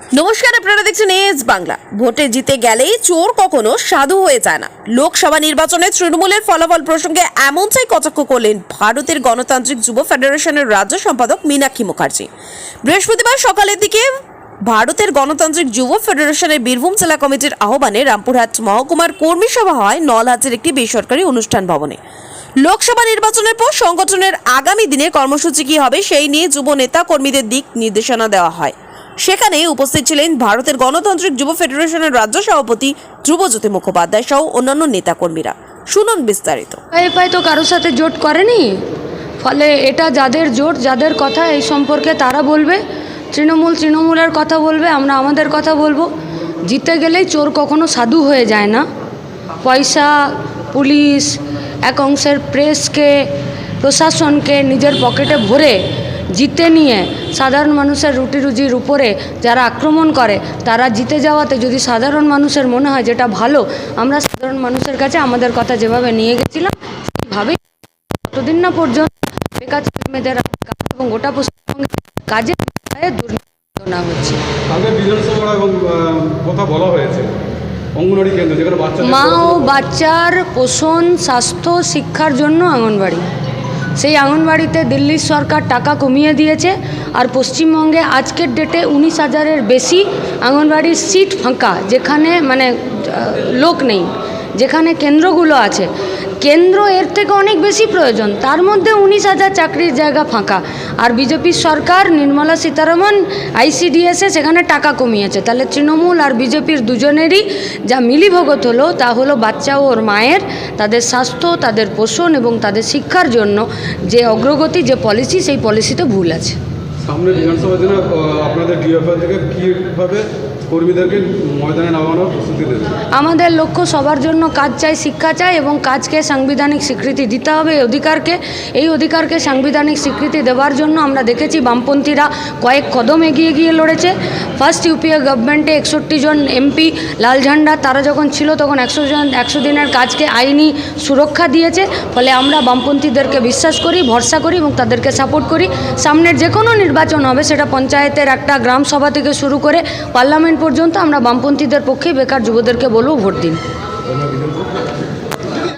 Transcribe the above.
নমস্কার, আপনারা দেখছেন এজ বাংলা। ভোটে জিতে গেলেই চোর কখনো সাধু হয়ে যায় না। লোকসভা নির্বাচনে তৃণমূলের ফলাফল প্রসঙ্গে এমনটাই কটাক্ষ করলেন ভারতের গণতান্ত্রিক যুব ফেডারেশনের রাজ্য সম্পাদক মীনাক্ষী মুখার্জি। বৃহস্পতিবার সকালের দিকে ভারতের গণতান্ত্রিক যুব ফেডারেশনের বীরভূম জেলা কমিটির আহ্বানে রামপুরহাট মহকুমার কর্মী সভা হয় নলহাটের একটি বেসরকারি অনুষ্ঠান ভবনে। লোকসভা নির্বাচনের পর সংগঠনের আগামী দিনে কর্মসূচি কি হবে সেই নিয়ে যুব নেতা কর্মীদের দিক নির্দেশনা দেওয়া হয়। সেখানে উপস্থিত ছিলেন ভারতের গণতান্ত্রিক যুব ফেডারেশনের রাজ্য সভাপতি ধ্রুবজ্যোতি মুখোপাধ্যায় সহ অন্যান্য নেতাকর্মীরা। শুনুন বিস্তারিত। তো কারোর সাথে জোট করেনি। ফলে এটা যাদের জোট, যাদের কথা, এই সম্পর্কে তারা বলবে। তৃণমূল তৃণমূলের কথা বলবে, আমরা আমাদের কথা বলব। জিতে গেলেই চোর কখনো সাধু হয়ে যায় না। পয়সা, পুলিশ, এক অংশের প্রেসকে প্রশাসনকে নিজের পকেটে ভরে জিতে নিয়ে সাধারণ মানুষের রুটি রুজির উপরে যারা আক্রমণ করে তারা জিতে যাওয়াতে যদি সাধারণ মানুষের মনে হয় যেটা ভালো আমরা সাধারণ মানুষের কাছে আমাদের কথা যেভাবে নিয়ে গেছিলাম সেইভাবেই ততদিন না পর্যন্ত বেকার ছেলেমেয়েদের এবং গোটা পশ্চিমবঙ্গে কাজের দুর্নীতি না হচ্ছে। কথা বলা হয়েছে মা ও বাচ্চার পোষণ স্বাস্থ্য শিক্ষার জন্য আঙ্গনবাড়ি সেই আঙ্গনবাড়িতে দিল্লির সরকার টাকা কমিয়ে দিয়েছে আর পশ্চিমবঙ্গে আজকের ডেটে উনিশ হাজারের বেশি আঙ্গনবাড়ির সিট ফাঁকা, যেখানে মানে লোক নেই, যেখানে কেন্দ্রগুলো আছে। কেন্দ্র এর থেকে অনেক বেশি প্রয়োজন। তার মধ্যে উনিশ হাজার চাকরির জায়গা ফাঁকা। আর বিজেপির সরকার নির্মলা সীতারামন আইসিডিএসে সেখানে টাকা কমিয়েছে। তাহলে তৃণমূল আর বিজেপির দুজনেরই যা মিলিভগত হলো, তা হলো বাচ্চা ও ওর মায়ের, তাদের স্বাস্থ্য, তাদের পোষণ এবং তাদের শিক্ষার জন্য যে অগ্রগতি, যে পলিসি, সেই পলিসিতে ভুল আছে। সামনে বিধানসভা আপনাদের থেকে কীভাবে কর্মীদেরকে ময়দানে নামানোর প্রস্তুতি আমাদের লক্ষ্য সবার জন্য কাজ চাই, শিক্ষা চাই এবং কাজকে সাংবিধানিক স্বীকৃতি দিতে হবে। এই অধিকারকে এই অধিকারকে সাংবিধানিক স্বীকৃতি দেওয়ার জন্য আমরা দেখেছি বামপন্থীরা কয়েক কদম এগিয়ে গিয়ে লড়েছে। ফার্স্ট ইউপিএ গভর্নমেন্টে একষট্টি জন এমপি লাল ঝান্ডা, তারা যখন ছিল তখন একশো জন, একশো দিনের কাজকে আইনি সুরক্ষা দিয়েছে। ফলে আমরা বামপন্থীদেরকে বিশ্বাস করি, ভরসা করি এবং তাদেরকে সাপোর্ট করি। সামনের যে কোনো নির্বাচন হবে, সেটা পঞ্চায়েতের একটা গ্রাম সভা থেকে শুরু করে পার্লামেন্ট পর্যন্ত আমরা বামপন্থীদের পক্ষে বেকার যুবদেরকে বলব ভোট দিন।